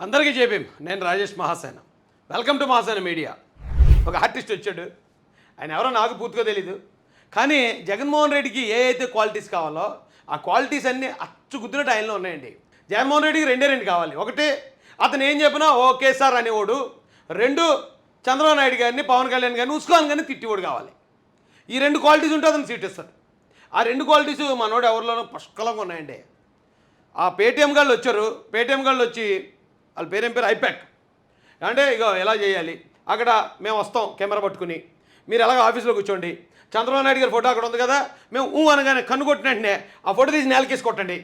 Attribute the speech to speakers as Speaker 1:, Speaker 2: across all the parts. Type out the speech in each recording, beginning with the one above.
Speaker 1: అందరికీ చెప్పేం నేను Rajesh Mahasena. Welcome to Mahasena media. ఒక ఆర్టిస్ట్ వచ్చాడు. ఆయన ఎవరో నాకు పూర్తిగా తెలీదు. కానీ జగన్మోహన్ రెడ్డికి ఏ అయితే క్వాలిటీస్ కావాలో ఆ క్వాలిటీస్ అన్నీ అచ్చు గుద్దినట్టు ఆయనలో ఉన్నాయండి. జగన్మోహన్ రెడ్డికి రెండే రెండు కావాలి. ఒకటి అతను ఏం చెప్పినా ఓకే సార్ అనేవాడు. రెండు చంద్రబాబు నాయుడు గారిని పవన్ కళ్యాణ్ గారిని ఉస్కాన్ గారిని తిట్టివాడు కావాలి. ఈ రెండు క్వాలిటీస్ ఉంటే అతను సీట్ ఇస్తాడు. ఆ రెండు క్వాలిటీస్ మనోడు ఎవరిలోనూ పుష్కలంగా ఉన్నాయండి. ఆ పేటీఎం గాళ్ళు వచ్చారు. పేటీఎం గాళ్ళు వచ్చి వాళ్ళ పేరేం పేరు? ఐప్యాక్ అంటే ఇగో ఎలా చేయాలి? అక్కడ మేము వస్తాం కెమెరా పట్టుకుని. మీరు ఎలాగ ఆఫీస్లో కూర్చోండి. చంద్రబాబు నాయుడు గారి ఫోటో అక్కడ ఉంది కదా మేము ఊ అనగానే కన్ను కొట్టిన వెంటనే ఆ ఫోటో తీసి నేలకేసి కొట్టండి.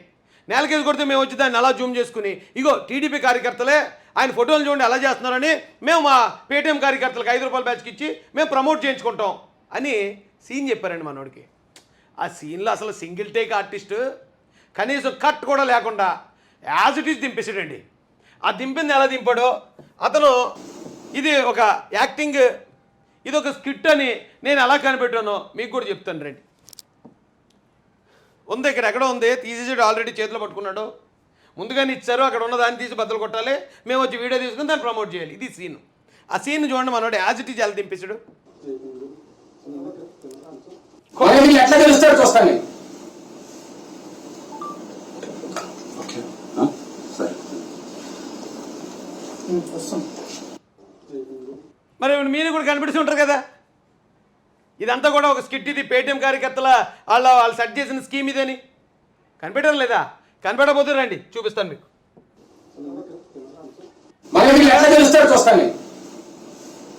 Speaker 1: నేలకేసి కొడితే మేము వచ్చి దాన్ని అలా జూమ్ చేసుకుని ఇగో టీడీపీ కార్యకర్తలే ఆయన ఫోటోలు చూడండి అలా చేస్తున్నారని మేము మా పేటీఎం కార్యకర్తలకు ఐదు రూపాయల బ్యాచ్కి ఇచ్చి మేము ప్రమోట్ చేయించుకుంటాం అని సీన్ చెప్పారండి మనోడికి. ఆ సీన్లో అసలు సింగిల్ టేక్ ఆర్టిస్టు కనీసం కట్ కూడా లేకుండా యాజ్ ఇట్ ఈస్ దింపేసాడండి ఆ దింపింది ఎలా దింపాడో? అతను ఇది ఒక యాక్టింగ్ ఇది ఒక స్కిట్ అని నేను ఎలా కనిపెట్టానో మీకు కూడా చెప్తాను రండి. ఉంది ఇక్కడ ఎక్కడ ఉంది. తీసేసాడు ఆల్రెడీ చేతిలో పట్టుకున్నాడు. ముందుగానే ఇచ్చారు అక్కడ ఉన్న దాన్ని తీసి బద్దలు కొట్టాలి. మేము వచ్చి వీడియో తీసుకుని దాన్ని ప్రమోట్ చేయాలి. ఇది సీన్ ఆ సీన్ చూడండి మనోడు యాజ్ ఇట్ ఈజ్ ఎలా దింపేశాడు?
Speaker 2: వీళ్ళు ఎట్లా చూస్తాను నేను. ఆ? సరే
Speaker 1: మరి మీరు కూడా కనిపిస్తూ ఉంటారు కదా? ఇదంతా కూడా ఒక స్కిట్ ఇది పేటీఎం కార్యకర్తల వాళ్ళ వాళ్ళు సెట్ చేసిన స్కీమ్ ఇదని? కనిపెట్టడం లేదా? కనిపెట్టబోతే రండి చూపిస్తాను మీకు.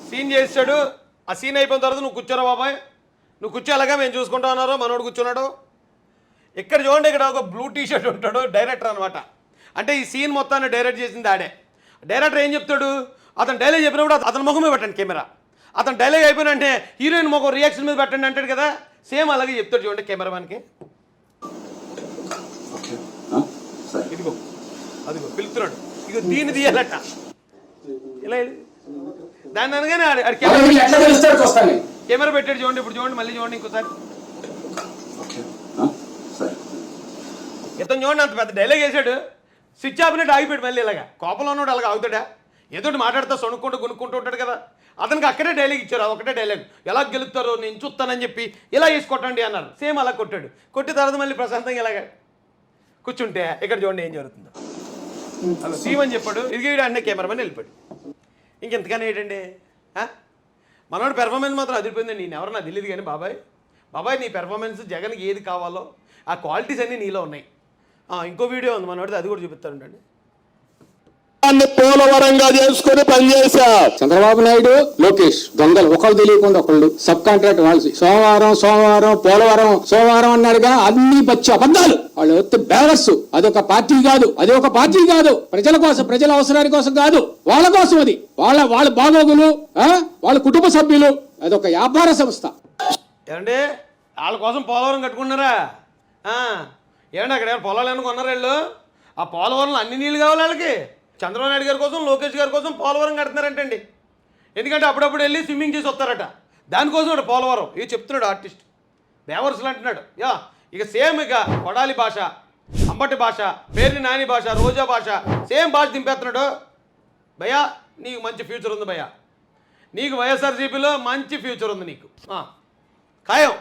Speaker 1: సీన్ చేసాడు ఆ సీన్ అయిపోయిన తర్వాత నువ్వు కూర్చోరా బాబాయ్. నువ్వు కూర్చోలాగా మేము చూసుకుంటా ఉన్నారో మనోడు కూర్చున్నాడు. ఇక్కడ చూడండి ఇక్కడ ఒక బ్లూ టీ షర్ట్ ఉంటాడు డైరెక్టర్ అనమాట అంటే ఈ సీన్ మొత్తాన్ని డైరెక్ట్ చేసింది ఆడే. డైరెక్టర్ ఏం చెప్తాడు? అతను డైలాగ్ చెప్పినప్పుడు అతని ముఖమే పెట్టండి కెమెరా. అతను డైలాగ్ అయిపోయిన అంటే హీరోయిన్ ముఖం రియాక్షన్ మీద పెట్టండి అంటాడు కదా? సేమ్ అలాగే చెప్తాడు చూడండి?
Speaker 2: సరే.
Speaker 1: ఇదిగో. అదిగో పిలుస్తున్నాడు. ఇగో దీన్ని తీయాలట. ఇలా. దాన్ని అనగానే ఆడు- కెమెరా. కెమెరా పెట్టాడు చూడండి ఇప్పుడు చూడండి మళ్ళీ చూడండి ఇంకోసారి. ఇతను చూడండి అంత పెద్ద డైలాగ్ వేసాడు స్విచ్ ఆపినట్టు ఆగిపోయాడు మళ్ళీ ఇలాగా. కోపంలో ఉన్నాడు అలాగ ఆగుతాడా? ఏదో మాట్లాడతా సొనుక్కుంటూ కొనుక్కుంటూ ఉంటాడు కదా. అతనికి అక్కడే డైలాగ్ ఇచ్చారు అది ఒకటే డైలాగ్ ఎలా గెలుస్తారో నేను చూస్తానని చెప్పి ఇలా వేసి కొట్టండి అన్నారు. సేమ్ అలా కొట్టాడు. కొట్టిన తర్వాత మళ్ళీ ప్రశాంతంగా ఇలాగ కూర్చుంటే ఇక్కడ చూడండి ఏం జరుగుతుందో. అలా సీమ్ అని చెప్పాడు ఇది అన్నీ కెమెరామెన్ వెళ్ళిపోయాడు. ఇంకెంతగానే ఏంటండి? మనోడు పెర్ఫార్మెన్స్ మాత్రం అదిరిపోయింది నేను ఎవరన్నా తెలియదు కానీ బాబాయ్ బాబాయ్ నీ పెర్ఫార్మెన్స్ జగన్కి ఏది కావాలో ఆ క్వాలిటీస్ అన్నీ నీలో ఉన్నాయి. ఇంకో వీడియో ఉంది మనోడిది అది కూడా చూపిస్తాను
Speaker 3: దాన్ని పోలవరంగా చేసుకుని పనిచేశా.
Speaker 2: చంద్రబాబు నాయుడు లోకేష్ దొంగలు ఒకళ్ళు తెలియకుండా ఒకళ్ళు సబ్ కాంట్రాక్ట్ వాళ్ళు సోమవారం సోమవారం పోలవరం సోమవారం అన్నాడుగా అన్ని పచ్చి అబద్ధాలు. వాళ్ళు వస్తే బేరస్ అదొక పార్టీ కాదు అది ఒక పార్టీ కాదు. ప్రజల కోసం ప్రజల అవసరాని కోసం కాదు వాళ్ళ కోసం అది. వాళ్ళ వాళ్ళ బాగోగులు ఆ? వాళ్ళ కుటుంబ సభ్యులు అదొక వ్యాపార సంస్థ.
Speaker 1: ఏమండి? వాళ్ళ కోసం పోలవరం కట్టుకున్నారా ఆ, ఏమండి అక్కడ ఏమైనా పొలాలు ఏమైనా కొన్నారు వీళ్ళు? ఆ పోలవరంలో అన్ని నీళ్ళు కావాలి వాళ్ళకి. చంద్రబాబు నాయుడు గారి కోసం లోకేష్ గారి కోసం పోలవరం కడుతున్నారంటండి. ఎందుకంటే అప్పుడప్పుడు వెళ్ళి స్విమ్మింగ్ చేసి వస్తారట. దానికోసం పోలవరం. ఇది చెప్తున్నాడు ఆర్టిస్ట్. బేవర్స్లు అంటున్నాడు. యా ఇక సేమ్ ఇక కొడాలి భాష అంబటి భాష పేర్ని నాని భాష రోజా భాష సేమ్ భాష దింపేస్తున్నాడు. భయ్యా నీకు మంచి ఫ్యూచర్ ఉంది భయ్యా. నీకు వైఎస్ఆర్సీపీలో మంచి ఫ్యూచర్ ఉంది నీకు. ఖాయం.